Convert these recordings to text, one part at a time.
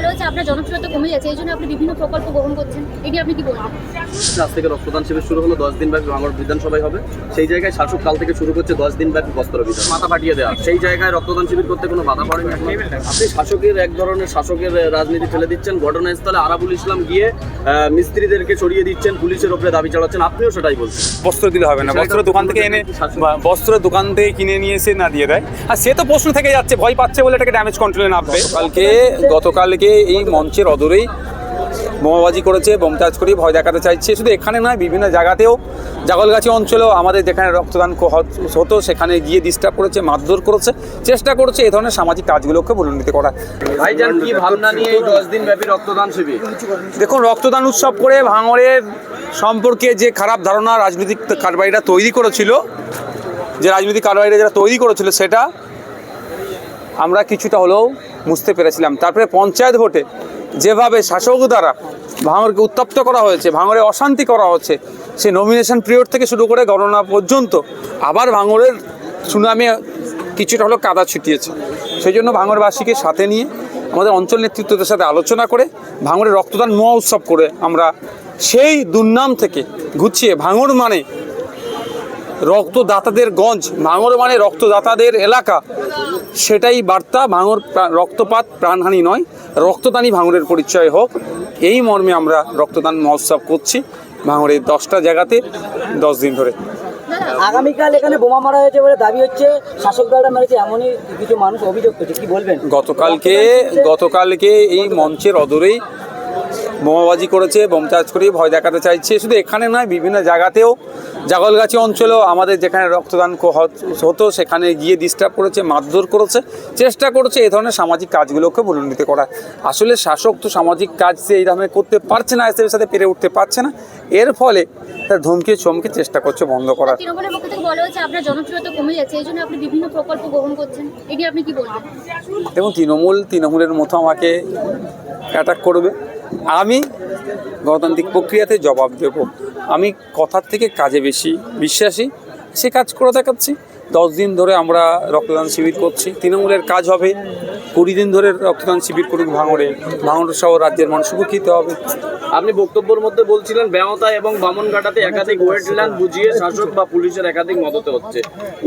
বলা হচ্ছে আপনার জনপ্রিয়তা কমে যাচ্ছে এই জন্য আপনি বিভিন্ন প্রকল্প গ্রহণ করছেন এটি আপনি কি বলবেন? আজ থেকে রক্তদান শিবির শুরু হলো দশ দিন ব্যাপী ভাঙড় বিধানসভায় হবে। সেই জায়গায় শাসক কাল থেকে শুরু করছে দশ দিন ব্যাপী বস্ত্র বিধান মাথা ফাটিয়ে দেওয়া। সেই জায়গায় রক্তদান শিবির করতে কোনো বাধা পড়েনি আপনি শাসকের এক ধরনের শাসকের রাজনীতি ফেলে দিচ্ছেন। ঘটনাস্থলে আরাবুল ইসলাম গিয়ে মিস্ত্রিদেরকে সরিয়ে দিচ্ছেন পুলিশের ওপরে দাবি চালাচ্ছেন। আপনিও সেটাই বলছেন। বস্ত্র দিলে হবে না। বস্ত্র দোকান থেকে এনে বস্ত্র দোকান থেকে কিনে নিয়ে এসে না দিয়ে দেয়। আর সে তো প্রশ্ন থেকে যাচ্ছে ভয় পাচ্ছে বলে এটাকে ড্যামেজ কন্ট্রোলে নামবে। কালকে গতকালকে এই মঞ্চের অদূরেই বোমাবাজি করেছে বোমচার্জ করে ভয় দেখাতে চাইছে। শুধু এখানে নয় বিভিন্ন জায়গাতেও জাগলগাছি অঞ্চলেও আমাদের যেখানে রক্তদান হতো সেখানে গিয়ে ডিস্টার্ব করেছে মারধর করেছে চেষ্টা করেছে এই ধরনের সামাজিক কাজগুলোকে বলুন্ডিত করা। ভাইজান কি ভাবনা নিয়ে এই দশ দিন ব্যাপী রক্তদান শিবির? দেখুন রক্তদান উৎসব করে ভাঙড়ের সম্পর্কে যে খারাপ ধারণা রাজনৈতিক কারবারিরা তৈরি করেছিল যে রাজনৈতিক কারবারিরা যারা তৈরি করেছিল সেটা আমরা কিছুটা হলেও বুঝতে পেরেছিলাম। তারপরে পঞ্চায়েত ভোটে যেভাবে শাসক দ্বারা ভাঙরকে উত্তপ্ত করা হয়েছে ভাঙরে অশান্তি করা হচ্ছে, সে নমিনেশন পিরিয়ড থেকে শুরু করে গণনা পর্যন্ত আবার ভাঙরের সুনামে কিছুটা হলো কাদা ছিটিয়েছে। সেই জন্য ভাঙরবাসীকে সাথে নিয়ে আমাদের অঞ্চল নেতৃত্বদের সাথে আলোচনা করে ভাঙড়ের রক্তদান মহা উৎসব করে আমরা সেই দুর্নাম থেকে গুছিয়ে ভাঙর মানে রক্তদাতাদের গঞ্জ ভাঙর মানে রক্তদাতাদের এলাকা। সেটাই বার্তা ভাঙর রক্তপাত প্রাণহানি নয় রক্তদানই ভাঙরের পরিচয় হোক। এই মর্মে আমরা রক্তদান মহোৎসব করছি ভাঙরের দশটা জায়গাতে দশ দিন ধরে। আগামীকাল এখানে বোমা মারা হয়েছে বলে দাবি হচ্ছে শাসক দলটা মেরেছে এমনই কিছু মানুষ অভিযোগ করছে কি বলবেন? গতকালকে গতকালকে এই মঞ্চের অদূরেই বোমাবাজি করেছে বোমচার্জ করে ভয় দেখাতে চাইছে। শুধু এখানে নয় বিভিন্ন জায়গাতেও জাগলগাছি অঞ্চলেও আমাদের যেখানে রক্তদান হত- সেখানে গিয়ে ডিস্টার্ব করেছে মারধর করেছে চেষ্টা করেছে এই ধরনের সামাজিক কাজগুলোকে বলুন্ডিত করা। আসলে শাসক তো সামাজিক কাজ সে এই ধরনের করতে পারছে না এসের সাথে পেরে উঠতে পারছে না। এর ফলে তার ধমকে চমকে চেষ্টা করছে বন্ধ করার। তৃণমূলের পক্ষ থেকে বলা হচ্ছে আপনার জনপ্রিয়তা কমে যাচ্ছে এই জন্য আপনি বিভিন্ন প্রকল্প গ্রহণ করছেন। এটি আপনি কি বলবেন? এবং তৃণমূল তৃণমূলের মতো আমাকে অ্যাটাক করবে। আমি গণতান্ত্রিক প্রক্রিয়াতে জবাব দেব। আমি কথার থেকে কাজে বেশি, বিশ্বাসী, সে কাজ করে দেখাচ্ছি। দশ দিন ধরে আমরা রক্তদান শিবির করছি। তৃণমূলের কাজ হবে। কুড়ি দিন ধরে রক্তদান শিবির করুক ভাঙড়ে। ভাঙড় সহ রাজ্যের মানুষ উপকৃত হবে। আপনি বক্তব্যের মধ্যে বলছিলেন বেহতা এবং বামনঘাটাতে একাধিক ওয়েট ওয়েটল্যান্ড বুঝিয়ে শাসক বা পুলিশের একাধিক মদতে হচ্ছে।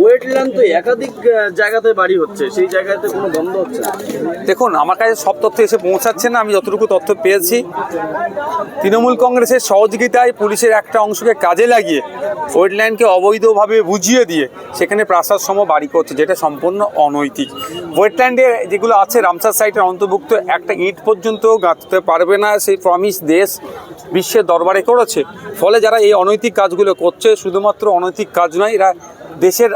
ওয়েট ওয়েটল্যান্ড তো একাধিক জায়গাতে বাড়ি হচ্ছে। সেই জায়গাতে কোনো বন্ধ হচ্ছে দেখুন আমার কাছে সব তথ্য এসে পৌঁছাচ্ছে না। আমি যতটুকু তথ্য পেয়েছি। তৃণমূল কংগ্রেসের সহযোগিতায় পুলিশের একটা অংশকে কাজে লাগিয়ে ওয়েট ওয়েটল্যান্ডকে অবৈধভাবে বুঝিয়ে দিয়ে সেখানে প্রাসাদ সম বাড়ি করছে যেটা সম্পূর্ণ অনৈতিক। ওয়েটল্যান্ডে যেগুলো আছে, রামসার সাইটের অন্তর্ভুক্ত একটা ইট পর্যন্ত গাঁথতে পারবে না, সেই প্রমিস দেশ বিশ্বের দরবারে করেছে। ফলে যারা এই অনৈতিক কাজগুলো করছে, শুধুমাত্র অনৈতিক কাজ নয়, এরা দেশের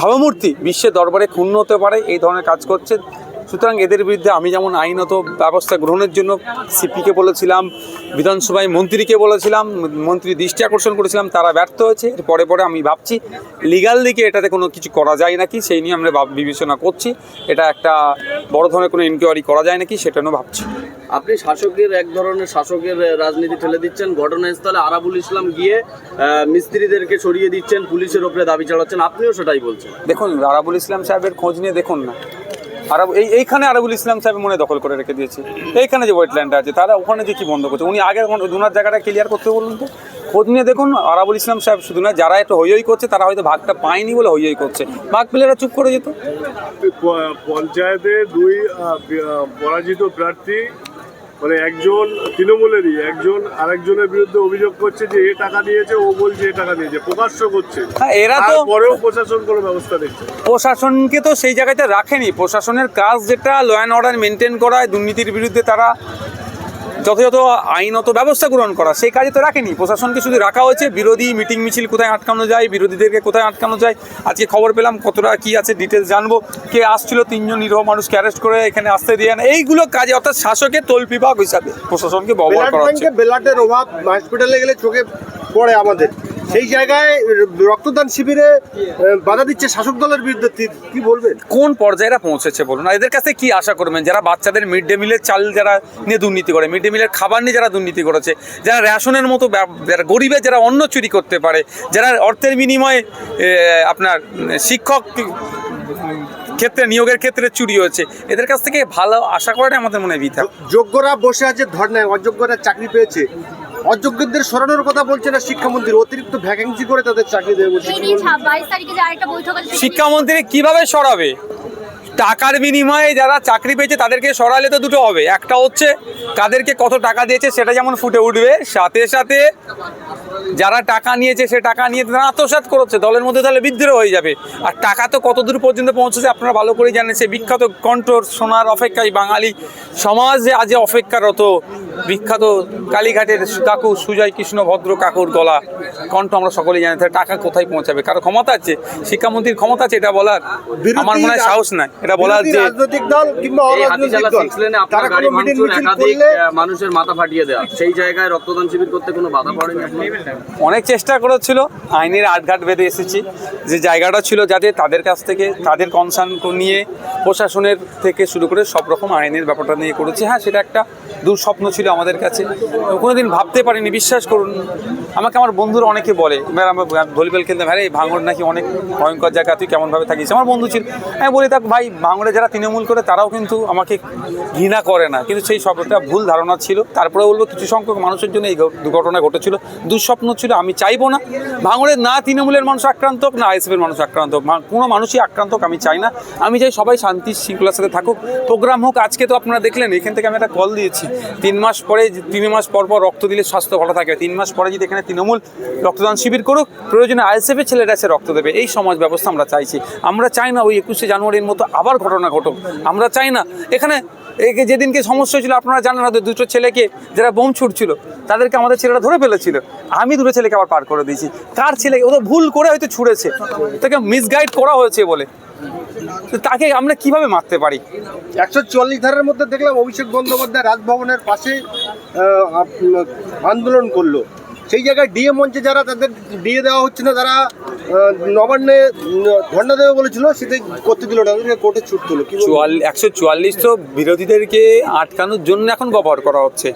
ভাবমূর্তি বিশ্বের দরবারে ক্ষুণ্ণ হতে পারে, এই ধরনের কাজ করছে। সুতরাং এদের বিরুদ্ধে আমি যেমন আইনত ব্যবস্থা গ্রহণের জন্য সিপিকে বলেছিলাম বিধানসভায় মন্ত্রীকে বলেছিলাম মন্ত্রী দৃষ্টি আকর্ষণ করেছিলাম তারা ব্যর্থ হয়েছে। এর পরে পরে আমি ভাবছি লিগাল দিকে এটাতে কোনো কিছু করা যায় নাকি সেই নিয়ে আমরা বিবেচনা করছি। এটা একটা বড় ধরনের কোনো ইনকোয়ারি করা যায় নাকি সেটা নিয়েও ভাবছি। আপনি শাসকের এক ধরনের শাসকের রাজনীতি ঠেলে দিচ্ছেন ঘটনাস্থলে আরাবুল ইসলাম গিয়ে মিস্ত্রিদেরকে সরিয়ে দিচ্ছেন পুলিশের ওপরে দাবি চালাচ্ছেন আপনিও সেটাই বলছেন। দেখুন আরাবুল ইসলাম সাহেবের খোঁজ নিয়ে দেখুন না। আরব এই এইখানে আরবুল ইসলাম সাহেব মনে দখল করে রেখে দিয়েছে। এইখানে যে ওয়েটল্যান্ড আছে, তারা ওখানে যে কি বন্ধ করছে? উনি আগে দুনার জায়গাটা ক্লিয়ার করতে বলুন তো। খোঁজ নিয়ে দেখুন, আরাবুল ইসলাম সাহেব শুধু না যারা একটু হই করছে, তারা হয়তো ভাগটা পায়নি বলে হই হই করছে। ভাগ পেলে এরা চুপ করে যেত। পঞ্চায়েতে দুই পরাজিত প্রার্থী মানে একজন তৃণমূলেরই একজন আরেকজনের বিরুদ্ধে অভিযোগ করছে যে এ টাকা দিয়েছে ও বলছে এ টাকা দিয়েছে প্রকাশ্য করছে। হ্যাঁ এরা তো পরেও প্রশাসন কোনো ব্যবস্থা নিচ্ছে প্রশাসনকে তো সেই জায়গাতে রাখেনি। প্রশাসনের কাজ যেটা ল অ্যান্ড অর্ডার মেনটেন করায় দুর্নীতির বিরুদ্ধে তারা যথাযথ আইনত ব্যবস্থা গ্রহণ করা সেই কাজে তো রাখেনি। প্রশাসনকে শুধু রাখা হয়েছে বিরোধী মিটিং মিছিল কোথায় আটকানো যায় বিরোধীদেরকে কোথায় আটকানো যায় আজকে খবর পেলাম কতটা কি আছে ডিটেলস জানব। কে আসছিল তিনজন নিরহ মানুষকে অ্যারেস্ট করে এখানে আসতে দিয়ে না এইগুলো কাজে অর্থাৎ শাসকের তোল বিভাগ হিসাবে প্রশাসনকে ব্যবহার করা হচ্ছে। বেলাটের অভাব হসপিটালে গেলে চোখে পড়ে আমাদের। সেই জায়গায় রক্তদান শিবিরে বাধা দিচ্ছে শাসক দলের বিরুদ্ধে কি বলবেন? কোন পর্যায়ে এরা পৌঁছেছে বলুন? এদের কাছে কি আশা করবেন? যারা বাচ্চাদের মিড ডে মিলের চাল যারা নিয়ে দুর্নীতি করে মিড ডে মিলের খাবার নিয়ে যারা দুর্নীতি করেছে যারা রেশনের মতো যারা গরিবের যারা অন্ন চুরি করতে পারে যারা অর্থের বিনিময়ে আপনার শিক্ষক ক্ষেত্রে নিয়োগের ক্ষেত্রে চুরি হয়েছে এদের কাছ থেকে ভালো আশা করাটাই আমাদের মনে হয় যোগ্যরা বসে আছে ধর্নায় অযোগ্যরা চাকরি পেয়েছে অযোগ্যদের সরানোর কথা বলছে না শিক্ষামন্ত্রী। অতিরিক্ত ভ্যাকেন্সি করে তাদের চাকরি দেবে শিক্ষামন্ত্রী কীভাবে সরাবে? টাকার বিনিময়ে যারা চাকরি পেয়েছে তাদেরকে সরালে তো দুটো হবে। একটা হচ্ছে তাদেরকে কত টাকা দিয়েছে সেটা যেমন ফুটে উঠবে সাথে সাথে যারা টাকা নিয়েছে সে টাকা নিয়ে তারা আত্মসাৎ করেছে দলের মধ্যে তাহলে বিদ্রোহ হয়ে যাবে। আর টাকা তো কতদূর পর্যন্ত পৌঁছেছে আপনারা ভালো করে জানেন সে বিখ্যাত কণ্ঠর সোনার অপেক্ষায় বাঙালি সমাজ যে আজ অপেক্ষারত বিখ্যাত কালীঘাটের কাকু সুজয় কৃষ্ণ ভদ্র কাকুর গলা কণ্ঠ আমরা সকলেই জানি তাহলে টাকা কোথায় পৌঁছাবে? কারও ক্ষমতা আছে? শিক্ষামন্ত্রীর ক্ষমতা আছে এটা বলার? আমার মনে হয় সাহস নাই এটা বলার যে রাজনৈতিক দল কিংবা অরাজনৈতিক দল সিক্স লেনে আপনার তারা কোনো মিটিং মিছিল করলে মানুষের মাথা ফাটিয়ে দেওয়া। সেই জায়গায় রক্তদান শিবির করতে কোনো বাধা পড়েনি আপনার অনেক চেষ্টা করেছিল, আইনের আটঘাট বেঁধে এসেছি। যে জায়গাটা ছিল যাতে তাদের কাছ থেকে, তাদের কনসার্ন নিয়ে প্রশাসনের থেকে শুরু করে সব রকম আইনের ব্যাপারটা নিয়ে করেছি। হ্যাঁ সেটা একটা দুঃস্বপ্ন ছিল আমাদের কাছে। কোনোদিন ভাবতে পারিনি, বিশ্বাস করুন। আমাকে আমার বন্ধুরা অনেকে বলে এবার আমরা ভলিবল খেলতে ভাই ভাঙড় নাকি অনেক ভয়ঙ্কর জায়গা, তুই কেমনভাবে থাকিস? আমার বন্ধু ছিল। হ্যাঁ বলি, দেখ ভাই, ভাঙড়ে যারা তৃণমূল করে, তারাও কিন্তু আমাকে ঘৃণা করে না। কিন্তু সেই সবটা ভুল ধারণা ছিল। তারপরে বলব, কিছু সংখ্যক মানুষের জন্য এই দুর্ঘটনা ঘটেছিল। দুঃস্বপ্ন ছিল, আমি চাইব না। ভাঙড়ের না তৃণমূলের মানুষ আক্রান্ত না আইএসএফের মানুষ আক্রান্ত হোক কোনো মানুষই আক্রান্ত হোক আমি চাই না। আমি চাই সবাই শান্তি শৃঙ্খলার সাথে থাকুক। প্রোগ্রাম হোক, আজকে তো আপনারা দেখলেন, এখান থেকে আমি একটা কল দিয়েছি। তিন মাস পরে তিন মাস পর পর রক্ত দিলে স্বাস্থ্য ভালো থাকে। তিন মাস পরে যদি এখানে তৃণমূল রক্তদান শিবির করুক, প্রয়োজনে আইএসএফের ছেলেরা এসে রক্ত দেবে। এই সমাজ ব্যবস্থা আমরা চাইছি। আমরা চাই না ওই একুশে জানুয়ারির মতো আবার ঘটনা ঘটুক। আমরা চাই না, এখানে যে যেদিনকে সমস্যা হয়েছিল, আপনারা জানেন হয়তো দুটো ছেলেকে যারা বোম ছুটছিল, তাদেরকে আমাদের ছেলেরা ধরে ফেলেছিল। আমি দুটো ছেলেকে আবার পার করে দিয়েছি। কার ছেলে? ও তো ভুল করে হয়তো ছুড়েছে। তাকে মিসগাইড করা হয়েছে বলে। তাকে আমরা কীভাবে মারতে পারি? একশো চল্লিশ ধারের মধ্যে দেখলাম অভিষেক বন্দ্যোপাধ্যায় রাজভবনের পাশে আন্দোলন করল। সেই জায়গায় ডিএ মঞ্চে যারা তাদের ডিএ দেওয়া হচ্ছে না তারা নবান্নে ধর্ণা দেবে বলেছিল, সেটাই করতে দিল না কোর্টে ছুট তুলো একশো চুয়াল্লিশ তো বিরোধীদেরকে আটকানোর জন্য এখন ব্যবহার করা হচ্ছে।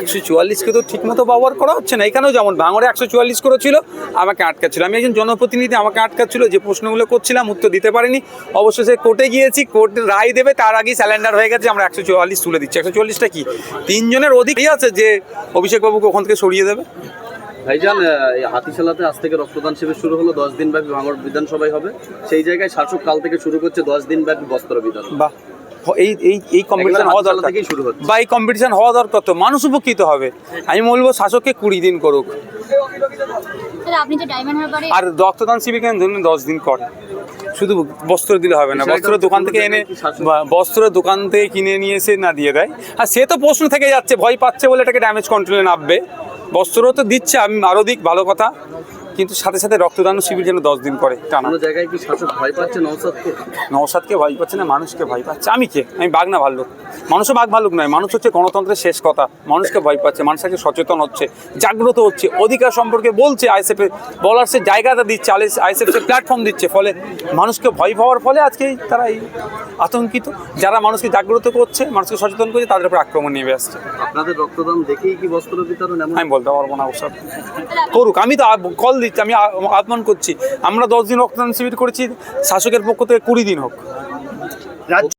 একশো চুয়াল্লিশকে তো ঠিকমতো ব্যবহার করা হচ্ছে না, এখানেও যেমন ভাঙড়ে একশো চুয়াল্লিশ করেছিল, আমাকে আটকাচ্ছিল। আমি একজন জনপ্রতিনিধি, আমাকে আটকাচ্ছিল, যে প্রশ্নগুলো করছিলাম উত্তর দিতে পারিনি। অবশেষে কোর্টে গিয়েছি, কোর্ট রায় দেবে, তার আগেই স্যালেন্ডার হয়ে গেছে, আমরা একশো চুয়াল্লিশ তুলে দিচ্ছি। একশো চুয়াল্লিশটা কি? তিনজনের অধিক আছে যে অভিষেকবাবুকে ওখান থেকে সরিয়ে দেবে? ভাইজান এই হাতিশালাতে আজ থেকে রক্তদান শিবির শুরু হলো দশ দিন ব্যাপী ভাঙড় বিধানসভায় হবে। সেই জায়গায় শাসক কাল থেকে শুরু করছে দশ দিন ব্যাপী বস্ত্র বিতরণ। বাহ এই এই এই কম্পিটিশন হওয়া দরকার। থেকেই শুরু হচ্ছে। বা এই কম্পিটিশন হওয়া দরকার তো মানুষ উপকৃত হবে। আমি বলব শাসককে কুড়ি দিন করুক। আর রক্তদান শিবির কেন ধরুন দশ দিন করে? শুধু বস্ত্র দিলে হবে না বস্ত্র দোকান থেকে এনে বা বস্ত্র দোকান থেকে কিনে নিয়ে এসে না দিয়ে দেয়। আর সে তো প্রশ্ন থেকে যাচ্ছে ভয় পাচ্ছে বলে এটাকে ড্যামেজ কন্ট্রোলে নামবে। বস্ত্র তো দিচ্ছে আমি আরও দিক ভালো কথা। কিন্তু সাথে সাথে রক্তদান শিবির যেন দশ দিন করে টানা। জায়গায় কি শাসক ভয় পাচ্ছে নৌসাদকে নওসাদকে ভয় পাচ্ছে না মানুষকে ভয় পাচ্ছে। আমি কে? আমি বাঘ না ভাল্লুক। মানুষও বাঘ ভাল্লুক নয় মানুষ হচ্ছে গণতন্ত্রের শেষ কথা। মানুষকে ভয় পাচ্ছে মানুষ আজকে সচেতন হচ্ছে জাগ্রত হচ্ছে অধিকার সম্পর্কে বলছে আইসেফে বলার সে জায়গাটা দিচ্ছে আইসেফ সে প্ল্যাটফর্ম দিচ্ছে। ফলে মানুষকে ভয় পাওয়ার ফলে আজকে তারা এই আতঙ্কিত। যারা মানুষকে জাগ্রত করছে মানুষকে সচেতন করছে তাদের উপর আক্রমণ নেমে আসছে। আপনাদের রক্তদান দেখেই কি বস্ত্র বিতরণ আমি বলতে পারব না ওসব। করুক আমি তো কল দিচ্ছি, আমি আহ্বান করছি। আমরা দশ দিন রক্তদান শিবির করেছি, শাসকের পক্ষ থেকে কুড়ি দিন হোক। রাজ্য